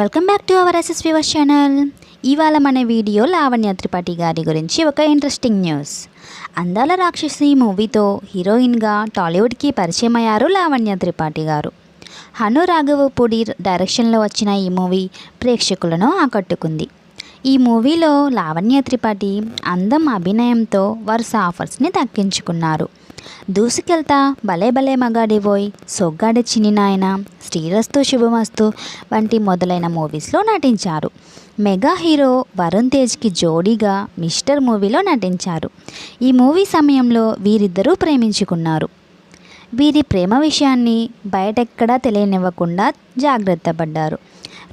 Welcome back to our S S we were channel ఇవాళ మన video Lavanya Tripathi గారి గురించి ఒక ఇంట్రెస్టింగ్ న్యూస్ అందాల రాక్షసి మూవీతో హీరోయిన్గా టాలీవుడ్కి పరిచయం అయ్యారు లావణ్య త్రిపాఠి గారు. హను రాఘవపూడి డైరెక్షన్లో వచ్చిన ఈ మూవీ ప్రేక్షకులను ఆకట్టుకుంది. ఈ మూవీలో లావణ్య త్రిపాఠి అందం అభినయంతో వరుస ఆఫర్స్ని దక్కించుకున్నారు. దూసుకెళ్తా భలే భలే మగాడివోయ్ సొగ్గాడి చిన్ని నాయన శ్రీరస్తు శుభమస్తు వంటి మొదలైన మూవీస్లో నటించారు. మెగా హీరో వరుణ్ తేజ్కి జోడీగా మిస్టర్ మూవీలో నటించారు. ఈ మూవీ సమయంలో వీరిద్దరూ ప్రేమించుకున్నారు. వీరి ప్రేమ విషయాన్ని బయటెక్కడా తెలియనివ్వకుండా జాగ్రత్త పడ్డారు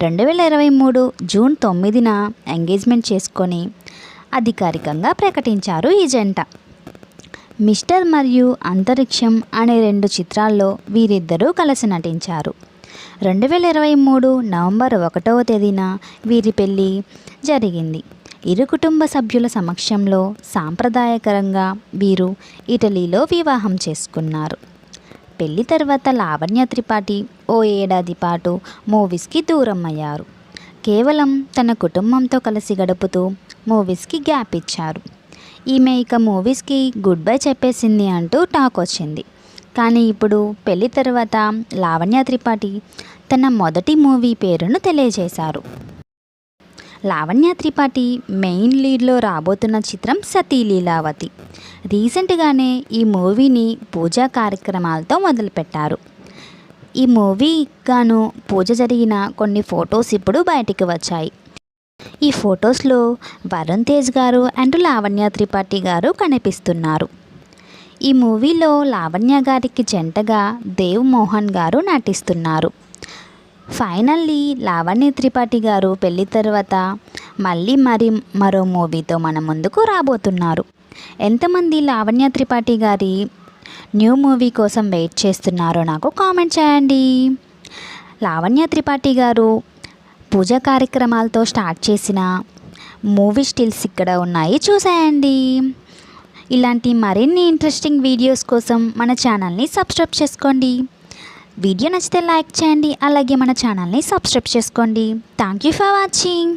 రెండు వేల ఇరవై మూడు జూన్ తొమ్మిదిన ఎంగేజ్మెంట్ చేసుకొని అధికారికంగా ప్రకటించారు ఈ జంట. మిస్టర్ మరియు అంతరిక్షం అనే రెండు చిత్రాల్లో వీరిద్దరూ కలిసి నటించారు. రెండు వేల ఇరవై మూడు నవంబర్ ఒకటవ తేదీన వీరి పెళ్ళి జరిగింది. ఇరు కుటుంబ సభ్యుల సమక్షంలో సాంప్రదాయకరంగా వీరు ఇటలీలో వివాహం చేసుకున్నారు. పెళ్ళి తర్వాత లావణ్య త్రిపాఠి ఓ ఏడాది పాటు మూవీస్కి దూరం అయ్యారు. కేవలం తన కుటుంబంతో కలిసి గడుపుతూ మూవీస్కి గ్యాప్ ఇచ్చారు. ఈమె ఇక మూవీస్కి గుడ్ బై చెప్పేసింది అంటూ టాక్ వచ్చింది. కానీ ఇప్పుడు పెళ్ళి తర్వాత లావణ్య త్రిపాఠి తన మొదటి మూవీ పేరును తెలియజేశారు. లావణ్య త్రిపాఠి మెయిన్ లీడ్లో రాబోతున్న చిత్రం సతీ లీలావతి. రీసెంట్గానే ఈ మూవీని పూజా కార్యక్రమాలతో మొదలుపెట్టారు. ఈ మూవీ గాను పూజ జరిగిన కొన్ని ఫొటోస్ ఇప్పుడు బయటికి వచ్చాయి. ఈ ఫొటోస్లో వరుణ్ తేజ్ గారు అండ్ లావణ్య త్రిపాఠి గారు కనిపిస్తున్నారు. ఈ మూవీలో లావణ్య గారికి జంటగా దేవ్ మోహన్ గారు నటిస్తున్నారు. ఫైనల్లీ లావణ్య త్రిపాఠి గారు పెళ్ళి తర్వాత మళ్ళీ మరి మరో మూవీతో మన ముందుకు రాబోతున్నారు. ఎంతమంది లావణ్య త్రిపాఠి గారి న్యూ మూవీ కోసం వెయిట్ చేస్తున్నారో నాకు కామెంట్ చేయండి. లావణ్య త్రిపాఠి గారు పూజ కార్యక్రమాలతో స్టార్ట్ చేసిన మూవీ స్టిల్స్ ఇక్కడ ఉన్నాయి. చూసేయండి. ఇలాంటి మరిన్ని ఇంట్రెస్టింగ్ వీడియోస్ కోసం మన ఛానల్ని సబ్స్క్రైబ్ చేసుకోండి. వీడియో నచ్చితే లైక్ చేయండి. అలాగే మన ఛానల్ని సబ్స్క్రైబ్ చేసుకోండి. Thank you for watching